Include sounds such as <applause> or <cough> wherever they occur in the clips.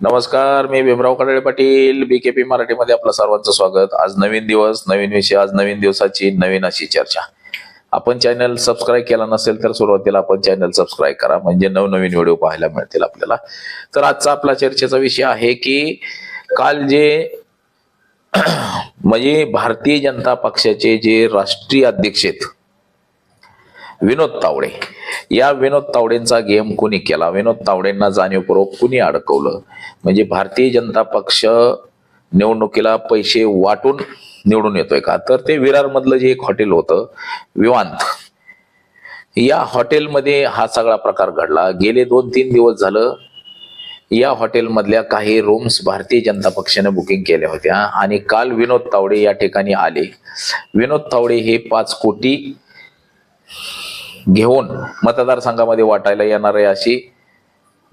नमस्कार मी भीमराव कडाळे पाटील बीकेपी मराठीमध्ये आपलं सर्वांचं स्वागत. आज नवीन दिवस नवीन विषय आज नवीन दिवसाची नवीन अशी चर्चा. आपण चॅनल सबस्क्राईब केला नसेल तर सुरुवातीला आपण चॅनल सबस्क्राईब करा म्हणजे नवनवीन व्हिडिओ पाहायला मिळतील आपल्याला. तर आजचा आपला चर्चेचा विषय आहे की काल जे <clears throat> म्हणजे भारतीय जनता पक्षाचे जे राष्ट्रीय अध्यक्ष आहेत विनोद तावडे या विनोद तावडेंचा गेम कुणी केला? विनोद तावडेंना जाणीवपूर्वक कुणी अडकवलं? म्हणजे भारतीय जनता पक्ष निवडणुकीला पैसे वाटून निवडून येतोय का? तर ते विरार मधलं जे एक हॉटेल होतं विवांत. या हॉटेलमध्ये हा सगळा प्रकार घडला. गेले दोन तीन दिवस झालं या हॉटेलमधल्या काही रूम्स भारतीय जनता पक्षाने बुकिंग केल्या होत्या आणि काल विनोद तावडे या ठिकाणी आले. विनोद तावडे हे पाच कोटी घेऊन मतदारसंघामध्ये वाटायला येणार आहे अशी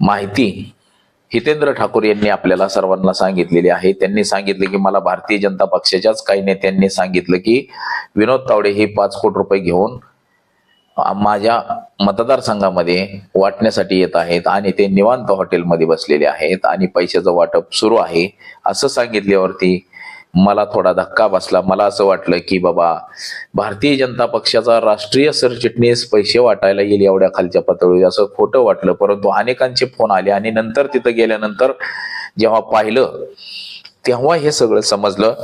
माहिती हितेंद्र ठाकूर यांनी आपल्याला सर्वांना सांगितलेली आहे. त्यांनी सांगितले की मला भारतीय जनता पक्षाच्याच काही नेत्यांनी सांगितलं की विनोद तावडे हे पाच कोटी रुपये घेऊन माझ्या मतदारसंघामध्ये वाटण्यासाठी येत आहेत आणि ते निवांत हॉटेलमध्ये बसलेले आहेत आणि पैशाचं वाटप सुरू आहे. असं सांगितल्यावरती मला थोडा धक्का बसला. मला असं वाटलं की बाबा भारतीय जनता पक्षाचा राष्ट्रीय सरचिटणीस पैसे वाटायला येईल एवढ्या खालच्या पातळीवर. असं खोटं वाटलं. परंतु अनेकांचे फोन आले आणि नंतर तिथं गेल्यानंतर जेव्हा पाहिलं तेव्हा हे सगळं समजलं.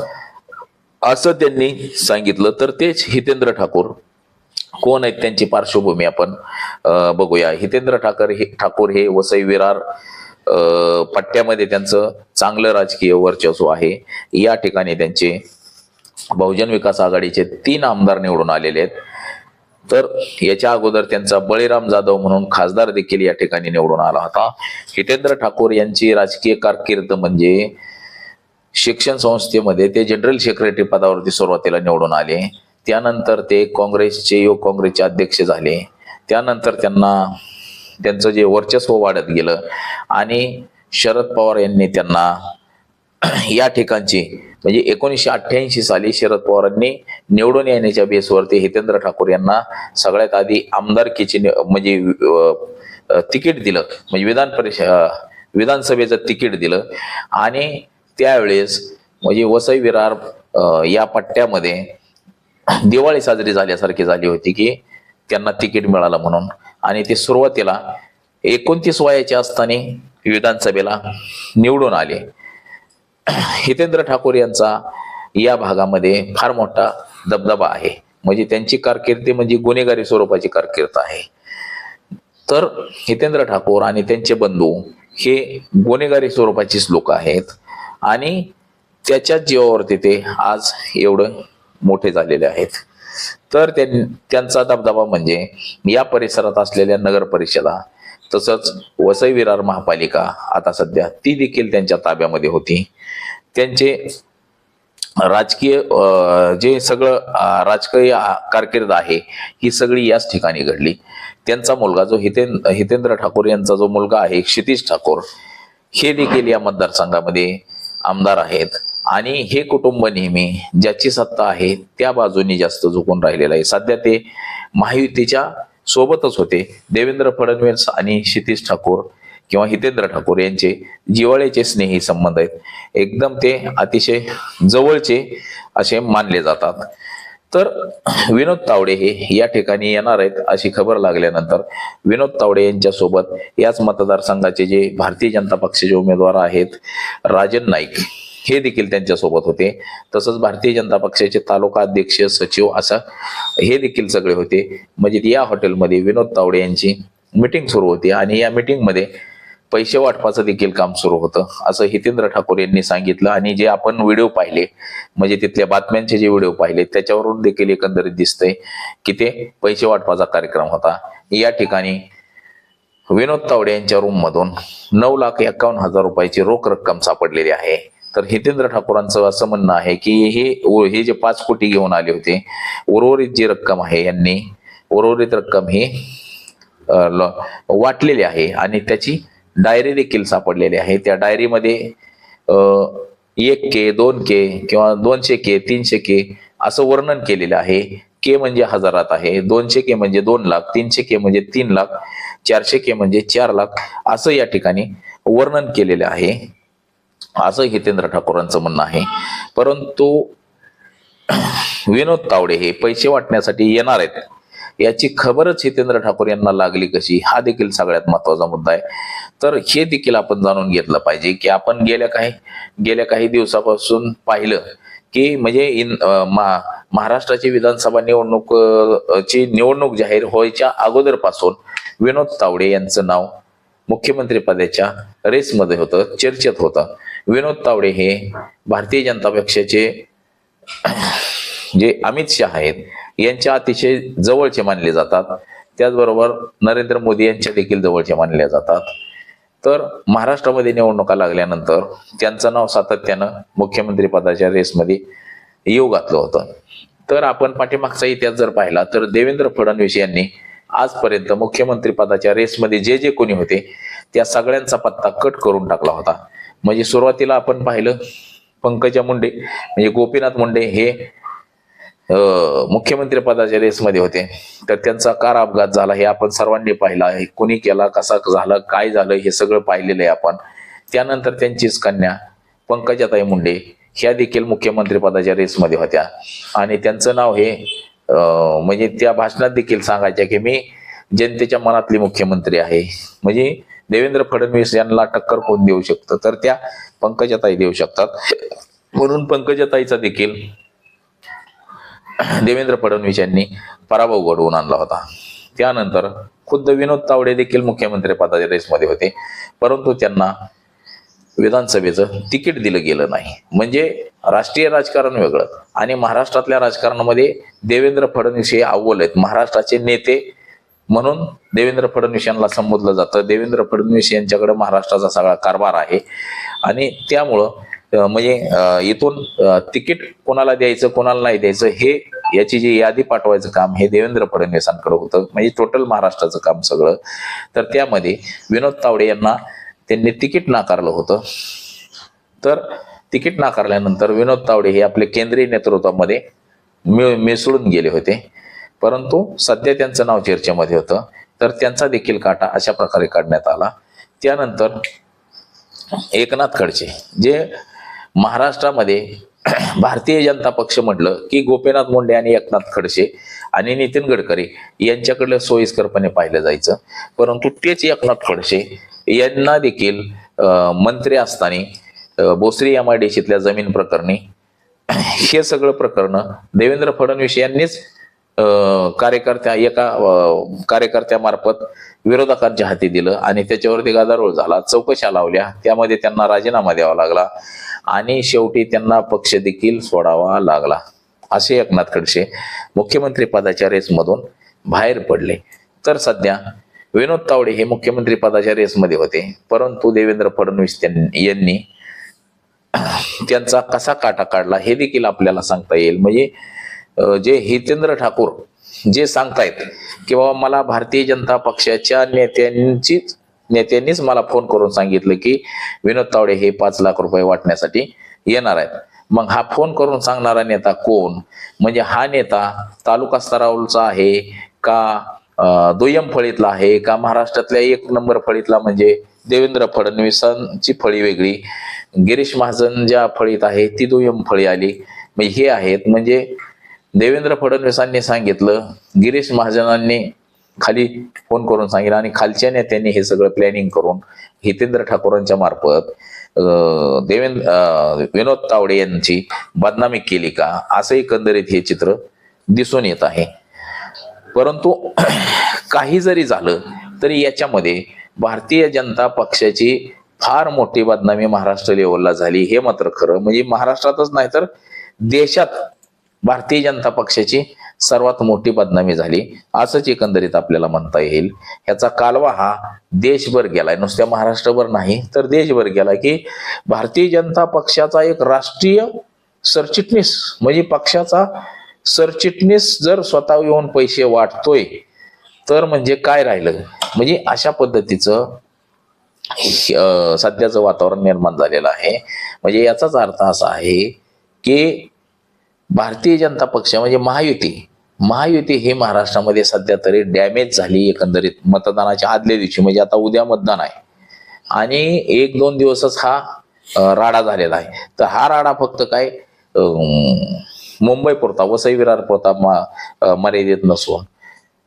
असं त्यांनी सांगितलं. तर तेच हितेंद्र ठाकूर. कोण आहेत त्यांची पार्श्वभूमी आपण बघूया. हितेंद्र ठाकर हे ठाकूर हे वसई विरार पट्ट्यामध्ये त्यांचं चांगलं राजकीय वर्चस्व आहे. या ठिकाणी त्यांचे बहुजन विकास आघाडीचे तीन आमदार निवडून आलेले आहेत. तर याच्या अगोदर त्यांचा बळीराम जाधव म्हणून खासदार देखील या ठिकाणी निवडून आला होता. हितेंद्र ठाकूर यांची राजकीय कारकीर्द म्हणजे शिक्षण संस्थेमध्ये ते जनरल सेक्रेटरी पदावरती सुरुवातीला निवडून आले. त्यानंतर ते काँग्रेसचे युवक काँग्रेसचे अध्यक्ष झाले. त्यानंतर त्यांना त्यांचं जे वर्चस्व वाढत गेलं आणि शरद पवार यांनी त्यांना <clears throat> या ठिकाणची म्हणजे एकोणीसशे अठ्ठ्याऐंशी साली शरद पवारांनी निवडून येण्याच्या बेसवरती हितेंद्र ठाकूर यांना सगळ्यात आधी आमदारकीची म्हणजे तिकीट दिलं. म्हणजे विधान परिषद विधानसभेचं तिकीट दिलं. आणि त्यावेळेस म्हणजे वसई विरार या पट्ट्यामध्ये दिवाळी साजरी झाल्यासारखी झाली होती की त्यांना तिकीट मिळालं म्हणून. आणि ते सुरुवातीला एकोणतीस वयाचे असताना विधानसभेला निवडून आले. हितेंद्र ठाकूर यांचा या भागामध्ये फार मोठा दबदबा आहे. म्हणजे त्यांची कारकिर्दी म्हणजे गुन्हेगारी स्वरूपाची कारकीर्द आहे. तर हितेंद्र ठाकूर आणि त्यांचे बंधू हे गुन्हेगारी स्वरूपाचीच लोक आहेत. आणि त्याच्याच जीवावरती ते आज एवढं मोठे झालेले आहेत. तर त्यां- त्यांचा दबदबा म्हणजे या परिसरात असलेल्या नगर परिषदा तसंच वसई विरार महापालिका आता सध्या ती देखील त्यांच्या ताब्यामध्ये होती. त्यांचे राजकीय जे सगळं राजकीय कारकीर्द आहे ही सगळी याच ठिकाणी घडली. त्यांचा मुलगा जो हितेन हितेंद्र ठाकूर यांचा जो मुलगा आहे क्षितिश ठाकूर हे देखील या मतदारसंघामध्ये आमदार आहेत. आणि हे कुटुंब नेहमी ज्याची सत्ता आहे त्या बाजूने जास्त झुकून राहिलेलं आहे. सध्या ते महायुतीच्या सोबतच होते. देवेंद्र फडणवीस आणि क्षितिश ठाकूर किंवा हितेंद्र ठाकूर यांचे जिवाळ्याचे स्नेही संबंध आहेत. एकदम ते अतिशय जवळचे असे मानले जातात. तर विनोद तावडे हे या ठिकाणी येणार आहेत अशी खबर लागल्यानंतर विनोद तावडे यांच्या सोबत याच मतदारसंघाचे जे भारतीय जनता पक्षाचे उमेदवार आहेत राजन नाईक. हे देखील त्यांच्यासोबत होते. तसंच भारतीय जनता पक्षाचे तालुका अध्यक्ष सचिव असं हे देखील सगळे होते. म्हणजे या हॉटेलमध्ये विनोद तावडे यांची मिटिंग सुरू होती आणि या मिटिंगमध्ये पैसे वाटपाचं देखील काम सुरू होतं असं हितेंद्र ठाकूर यांनी सांगितलं. आणि जे आपण व्हिडिओ पाहिले म्हणजे तिथल्या बातम्यांचे जे व्हिडिओ पाहिले त्याच्यावरून देखील एकंदरीत दिसतंय की ते पैसे वाटपाचा कार्यक्रम होता. या ठिकाणी विनोद तावडे यांच्या रूम मधून नऊ लाख एकावन्न हजार रुपयाची रोख रक्कम सापडलेली आहे. तर हितेंद्र ठाकूरांचं असं म्हणणं आहे की हे हे जे पाच कोटी घेऊन आले होते उर्वरित जी रक्कम आहे यांनी उर्वरित रक्कम ही वाटलेली आहे आणि त्याची डायरी देखील सापडलेली आहे. त्या डायरीमध्ये एक के दोन के किंवा दोनशे के तीनशे के असं वर्णन केलेलं आहे. के म्हणजे हजारात आहे दोनशे के म्हणजे दोन लाख तीनशे के म्हणजे तीन लाख चारशे के म्हणजे चार लाख असं या ठिकाणी वर्णन केलेलं आहे. असं हितेंद्र ठाकूरांचं म्हणणं आहे. परंतु विनोद तावडे हे पैसे वाटण्यासाठी येणार आहेत. याची खबरच हितेंद्र ठाकूर यांना लागली कशी? हा देखील सगळ्यात महत्त्वाचा मुद्दा आहे. तर हे देखील आपण जाणून घेतलं पाहिजे की आपण गेल्या काही गेल्या काही दिवसापासून पाहिलं की म्हणजे इन मा- महाराष्ट्राची विधानसभा निवडणूक ची निवडणूक जाहीर व्हायच्या अगोदरपासून विनोद तावडे यांचं नाव मुख्यमंत्री पदाच्या रेसमध्ये होतं चर्चेत होतं. विनोद तावडे हे भारतीय जनता पक्षाचे जे अमित शहा आहेत यांच्या अतिशय जवळचे मानले जातात. त्याचबरोबर नरेंद्र मोदी यांच्या देखील जवळचे मानले जातात. तर महाराष्ट्रामध्ये निवडणुका लागल्यानंतर त्यांचं नाव सातत्यानं मुख्यमंत्री पदाच्या रेसमध्ये येऊ घातलं होतं. तर आपण पाठीमागचा इतिहास जर पाहिला तर देवेंद्र फडणवीस यांनी आजपर्यंत मुख्यमंत्री पदाच्या रेसमध्ये जे जे कोणी होते त्या सगळ्यांचा पत्ता कट करून टाकला होता. म्हणजे सुरुवातीला आपण पाहिलं पंकजा मुंडे म्हणजे गोपीनाथ मुंडे हे मुख्यमंत्री पदाच्या रेसमध्ये होते. तर त्यांचा कार अपघात झाला हे आपण सर्वांनी पाहिला आहे. कुणी केला कसा झाला काय झालं हे सगळं पाहिलेलं आहे आपण. त्यानंतर त्यांचीच कन्या पंकजाताई मुंडे ह्या देखील मुख्यमंत्री पदाच्या रेसमध्ये होत्या. आणि त्यांचं नाव हे म्हणजे त्या भाषणात देखील सांगायच्या की मी जनतेच्या मनातली मुख्यमंत्री आहे. म्हणजे देवेंद्र फडणवीस यांना टक्कर कोण देऊ शकतं? तर त्या पंकजाताई देऊ शकतात. म्हणून पंकजाताईचा देखील देवेंद्र फडणवीस यांनी पराभव घडवून आणला होता. त्यानंतर खुद्द विनोद तावडे देखील मुख्यमंत्री पदाच्या रेसमध्ये होते. परंतु त्यांना विधानसभेचं तिकीट दिलं गेलं नाही. म्हणजे राष्ट्रीय राजकारण वेगळं. आणि महाराष्ट्रातल्या राजकारणामध्ये देवेंद्र फडणवीस हे अव्वल आहेत. महाराष्ट्राचे नेते म्हणून देवेंद्र फडणवीस यांना संबोधलं जातं. देवेंद्र फडणवीस यांच्याकडे महाराष्ट्राचा सगळा कारभार आहे. आणि त्यामुळं म्हणजे इथून तिकीट कोणाला द्यायचं कोणाला नाही द्यायचं हे याची जी यादी पाठवायचं काम हे देवेंद्र फडणवीसांकडे होतं. म्हणजे टोटल महाराष्ट्राचं काम सगळं. तर त्यामध्ये विनोद तावडे यांना त्यांनी तिकीट नाकारलं होतं. तर तिकीट नाकारल्यानंतर विनोद तावडे हे आपले केंद्रीय नेतृत्वामध्ये मिसळून गेले होते. परंतु सध्या त्यांचं नाव चर्चेमध्ये होतं. तर त्यांचा देखील काटा अशा प्रकारे काढण्यात आला. त्यानंतर एकनाथ खडसे जे महाराष्ट्रामध्ये <clears throat> भारतीय जनता पक्ष म्हटलं की गोपीनाथ मुंडे आणि एकनाथ खडसे आणि नितीन गडकरी यांच्याकडलं सोयीस्करपणे पाहिलं जायचं. परंतु तेच एकनाथ खडसे यांना देखील मंत्री असताना Bosari Bhosari M I D जमीन प्रकरणी <clears throat> हे सगळं प्रकरण देवेंद्र फडणवीस यांनीच कार्यकर्त्या एका कार्यकर्त्यामार्फत विरोधकांच्या हाती दिलं आणि त्याच्यावरती गदारोळ झाला. चौकशा लावल्या. त्यामध्ये त्यांना राजीनामा द्यावा लागला आणि शेवटी त्यांना पक्ष देखील सोडावा लागला. असे एकनाथ खडसे मुख्यमंत्री पदाच्या रेसमधून बाहेर पडले. तर सध्या विनोद तावडे हे मुख्यमंत्री पदाच्या रेसमध्ये होते. परंतु देवेंद्र फडणवीस यांनी त्यांचा कसा काटा काढला हे देखील आपल्याला सांगता येईल. म्हणजे जे हितेंद्र ठाकूर जे सांगतायत की बाबा मला भारतीय जनता पक्षाच्या नेत्यांचीच नेत्यांनीच मला फोन करून सांगितलं की विनोद तावडे हे पाच लाख रुपये वाटण्यासाठी येणार आहेत. मग हा फोन करून सांगणारा नेता कोण? म्हणजे हा नेता तालुका स्तरावरचा आहे का दुय्यम फळीतला आहे का महाराष्ट्रातल्या एक नंबर फळीतला म्हणजे देवेंद्र फडणवीसांची फळी वेगळी गिरीश महाजन ज्या फळीत आहे ती दुय्यम फळी आली. म्हणजे हे आहेत. म्हणजे देवेंद्र फडणवीसांनी सांगितलं गिरीश महाजनांनी खाली फोन करून सांगितलं आणि खालच्या नेत्यांनी हे सगळं प्लॅनिंग करून हितेंद्र ठाकूरांच्या मार्फत देवेंद्र विनोद तावडे यांची बदनामी केली का? असं एकंदरीत हे चित्र दिसून येत आहे. परंतु काही जरी झालं तरी याच्यामध्ये भारतीय जनता पक्षाची फार मोठी बदनामी महाराष्ट्र लेवलला झाली हे मात्र खरं. म्हणजे महाराष्ट्रातच नाही तर देशात भारतीय जनता पक्षाची सर्वात मोठी बदनामी झाली. असंच एकंदरीत आपल्याला म्हणता येईल. ह्याचा कालवा हा देशभर गेलाय. नुसत्या महाराष्ट्रभर नाही तर देशभर गेला की भारतीय जनता पक्षाचा एक राष्ट्रीय सरचिटणीस म्हणजे पक्षाचा सरचिटणीस जर स्वतः येऊन पैसे वाटतोय तर म्हणजे काय राहिलं? म्हणजे अशा पद्धतीचं सध्याचं वातावरण निर्माण झालेलं आहे. म्हणजे याचाच अर्थ असा आहे की भारतीय जनता पक्ष म्हणजे महायुती. महायुती हे महाराष्ट्रामध्ये सध्या तरी डॅमेज झाली एकंदरीत मतदानाच्या आदल्या दिवशी. म्हणजे आता उद्या मतदान आहे. आणि एक दोन दिवसच हा राडा झालेला आहे. तर हा राडा फक्त काय मुंबई पुरता वसई विरार पुरता मा- मर्यादित नसून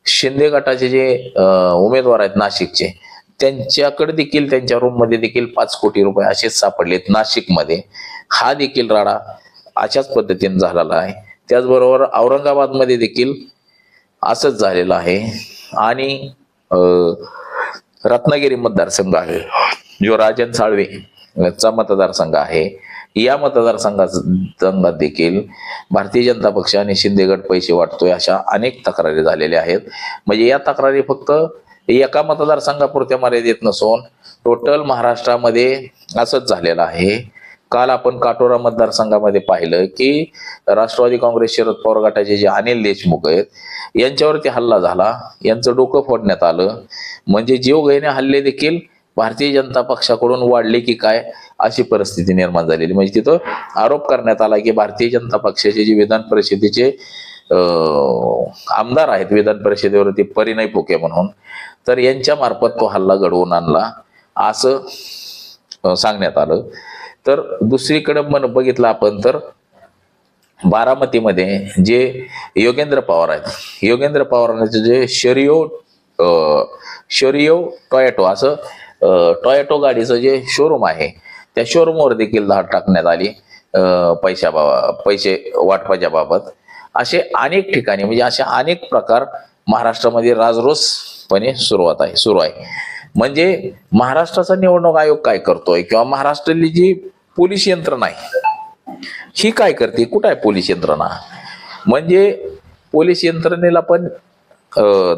शिंदे गटाचे जे उमेदवार आहेत नाशिकचे त्यांच्याकडे देखील त्यांच्या रूममध्ये देखील पाच कोटी रुपये असेच सापडलेत नाशिकमध्ये. हा देखील राडा अशाच पद्धतीने झालेला आहे. त्याचबरोबर औरंगाबादमध्ये देखील असंच झालेलं आहे. आणि रत्नागिरी मतदारसंघ आहे. जो राजन साळवे चा मतदारसंघ आहे. या मतदारसंघात संघात देखील भारतीय जनता पक्ष आणि शिंदेगड पैसे वाटतोय अशा अनेक तक्रारी झालेल्या आहेत. म्हणजे या तक्रारी फक्त एका मतदारसंघापुरत्या मर्यादित नसून टोटल महाराष्ट्रामध्ये असंच झालेलं आहे. काल आपण काटोरा मतदारसंघामध्ये पाहिलं की राष्ट्रवादी काँग्रेस शरद पवार गटाचे जे अनिल देशमुख आहेत यांच्यावरती हल्ला झाला. यांचं डोकं फोडण्यात आलं. म्हणजे जीवघेणे हल्ले देखील भारतीय जनता पक्षाकडून वाढले की काय अशी परिस्थिती निर्माण झालेली. म्हणजे तिथं आरोप करण्यात आला की भारतीय जनता पक्षाचे जे विधान परिषदेचे आमदार आहेत विधान परिषदेवरती परिणय पोके म्हणून तर यांच्या मार्फत तो हल्ला घडवून आणला असं सांगण्यात आलं. तर दुसरीकडे मन बघितलं आपण तर बारामतीमध्ये जे योगेंद्र पवार आहेत योगेंद्र पवारांचे जे शरीओ शरीओ शरियो असं अं, गाडीचं जे शोरूम आहे त्या शोरूमवर देखील धाड टाकण्यात आली पैशा पैसे वाटपाच्या बाबत असे अनेक ठिकाणी म्हणजे असे अनेक प्रकार महाराष्ट्रामध्ये राजरोसपणे सुरुवात आहे सुरू आहे. म्हणजे महाराष्ट्राचा निवडणूक आयोग काय करतोय किंवा महाराष्ट्रातली जी पोलीस यंत्रणा आहे. ही काय करते? कुठं आहे पोलीस यंत्रणा? म्हणजे पोलीस यंत्रणेला पण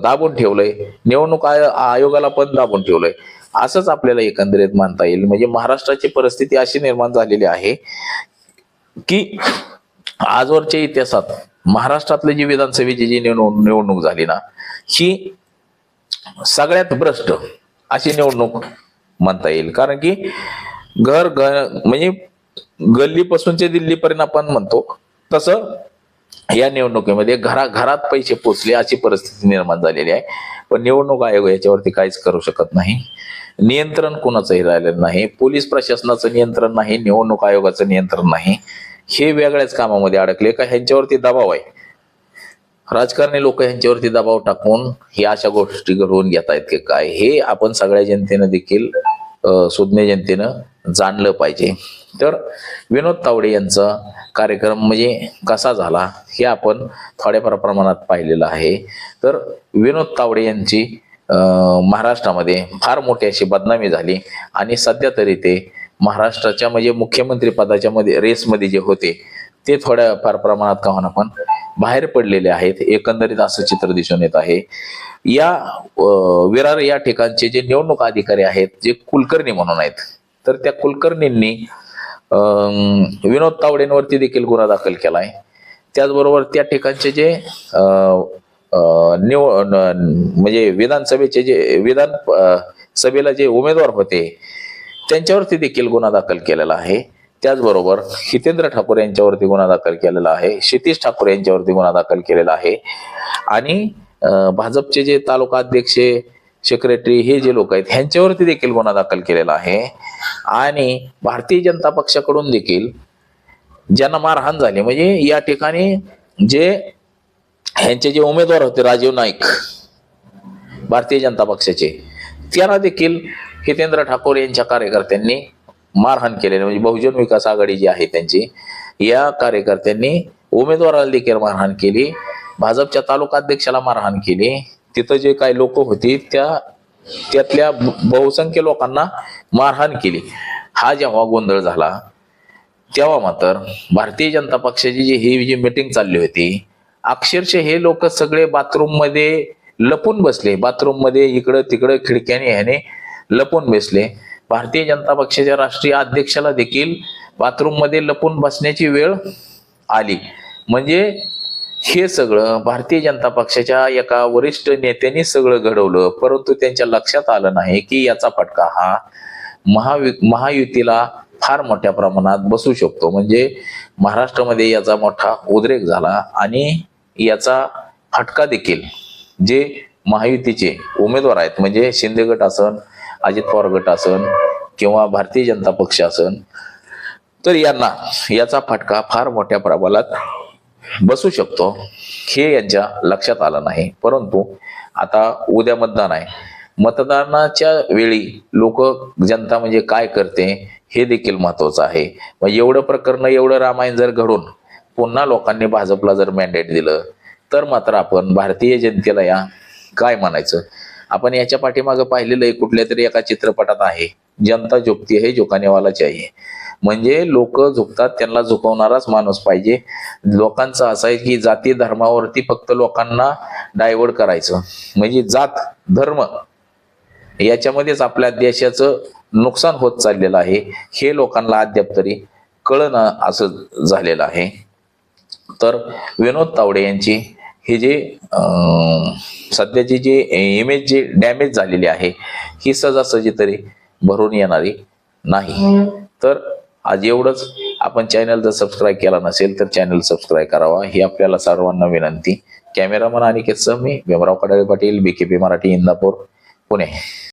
दाबून ठेवलंय. निवडणूक आयोगाला पण दाबून ठेवलंय. असंच आपल्याला एकंदरीत मानता येईल. म्हणजे महाराष्ट्राची परिस्थिती अशी निर्माण झालेली आहे की आजवरच्या इतिहासात महाराष्ट्रातले जी विधानसभेची जी निवडणूक झाली ना ही सगळ्यात भ्रष्ट अशी निवडणूक म्हणता येईल. कारण की घर घर म्हणजे गल्लीपासूनचे दिल्लीपर्यंत आपण म्हणतो तसं या निवडणुकीमध्ये घरा घरात पैसे पोचले अशी परिस्थिती निर्माण झालेली आहे. पण निवडणूक आयोग याच्यावरती काहीच करू शकत नाही. नियंत्रण कोणाचंही राहिलेलं नाही. पोलीस प्रशासनाचं नियंत्रण नाही निवडणूक आयोगाचं नियंत्रण नाही. हे वेगळ्याच कामामध्ये अडकले. का ह्यांच्यावरती दबाव आहे? राजकारणी लोक ह्यांच्यावरती दबाव टाकून ह्या अशा गोष्टी घडवून घेत आहेत की काय? हे आपण सगळ्या जनतेनं देखील सुज्ञ जनतेनं जाणलं पाहिजे. तर विनोद तावडे यांचा कार्यक्रम म्हणजे कसा झाला हे आपण थोड्याफार प्रमाणात पाहिलेलं आहे. तर विनोद तावडे यांची महाराष्ट्रामध्ये फार मोठी अशी बदनामी झाली आणि सध्या तरी ते महाराष्ट्राच्या म्हणजे मुख्यमंत्री पदाच्या मध्ये रेसमध्ये जे होते ते थोड्या फार प्रमाणात का होईना पण बाहेर पडलेले आहेत. एकंदरीत असं चित्र दिसून येत आहे. या विरार या ठिकाणचे जे निवडणूक अधिकारी आहेत जे कुलकर्णी म्हणून आहेत तर त्या कुलकर्णींनी विनोद तावडेंवरती देखील गुन्हा दाखल केलाय. त्याचबरोबर त्या ठिकाणचे जे निव न- म्हणजे विधानसभेचे जे विधान सभेला जे उमेदवार होते त्यांच्यावरती देखील गुन्हा दाखल केलेला आहे. त्याचबरोबर हितेंद्र ठाकूर यांच्यावरती गुन्हा दाखल केलेला आहे क्षितिश ठाकूर यांच्यावरती गुन्हा दाखल केलेला आहे. आणि भाजपचे जे तालुका अध्यक्ष सेक्रेटरी हे जे लोक आहेत ह्यांच्यावरती देखील गुन्हा दाखल केलेला आहे. आणि भारतीय जनता पक्षाकडून देखील ज्यांना मारहाण झाली म्हणजे या ठिकाणी जे ह्यांचे जे उमेदवार होते राजीव नाईक भारतीय जनता पक्षाचे त्यांना देखील हितेंद्र ठाकूर यांच्या कार्यकर्त्यांनी मारहाण केलेली म्हणजे बहुजन विकास आघाडी जी आहे त्यांची या कार्यकर्त्यांनी उमेदवाराला देखील मारहाण केली भाजपच्या तालुका अध्यक्षाला मारहाण केली. तिथं जे काही लोक होती त्या त्यातल्या बहुसंख्य लोकांना मारहाण केली. हा जेव्हा गोंधळ झाला तेव्हा मात्र भारतीय जनता पक्षाची जी ही जी मिटिंग चालली होती अक्षरशः हे लोक सगळे बाथरूममध्ये लपून बसले. बाथरूममध्ये इकडं तिकडं खिडक्याने ह्याने लपून बसले. भारतीय जनता पक्षाच्या राष्ट्रीय अध्यक्षाला देखील बाथरूममध्ये लपून बसण्याची वेळ आली. म्हणजे हे सगळं भारतीय जनता पक्षाच्या एका वरिष्ठ नेत्यांनी सगळं घडवलं. परंतु त्यांच्या लक्षात आलं नाही की याचा फटका हा महावि महायुतीला फार मोठ्या प्रमाणात बसू शकतो. म्हणजे महाराष्ट्रामध्ये याचा मोठा उद्रेक झाला आणि याचा फटका देखील जे महायुतीचे उमेदवार आहेत म्हणजे शिंदे गट असन अजित पवार गट असन किंवा भारतीय जनता पक्ष असन तर यांना याचा फटका फार मोठ्या प्रमाणात बसू शकतो. हे यांच्या लक्षात आलं नाही. परंतु आता उद्या मतदान आहे. मतदानाच्या वेळी लोक जनता म्हणजे काय करते हे देखील महत्वाचं आहे. मग एवढं प्रकरण एवढं रामायण जर घडून पुन्हा लोकांनी भाजपला जर मॅन्डेट दिलं तर मात्र आपण भारतीय जनतेला या काय म्हणायचं? आपण याच्या पाठीमागं पाहिलेलं आहे कुठल्या तरी एका चित्रपटात आहे. जनता झोपती आहे झोकानेवालाची आहे. म्हणजे लोक झुकतात त्यांना झुकवणाराच माणूस पाहिजे. लोकांचं असं आहे की जाती धर्मावरती फक्त लोकांना डायव्हर्ट करायचं. म्हणजे जात धर्म याच्यामध्येच आपल्या देशाचं नुकसान होत चाललेलं आहे. हे लोकांना अद्याप तरी कळणं असं झालेलं आहे. तर विनोद तावडे यांची हे जे सध्याचे जे इमेज जे डॅमेज झालेली आहे ही सहजासहजी तरी भरून येणारी नाही. तर आज एवढंच. आपण चॅनल जर सबस्क्राईब केला नसेल तर चॅनल सबस्क्राईब करावा. ही आपल्याला सर्वांना विनंती. कॅमेरामन आणि मी भीमराव कडाळे पाटील बीकेपी मराठी इंदापूर पुणे.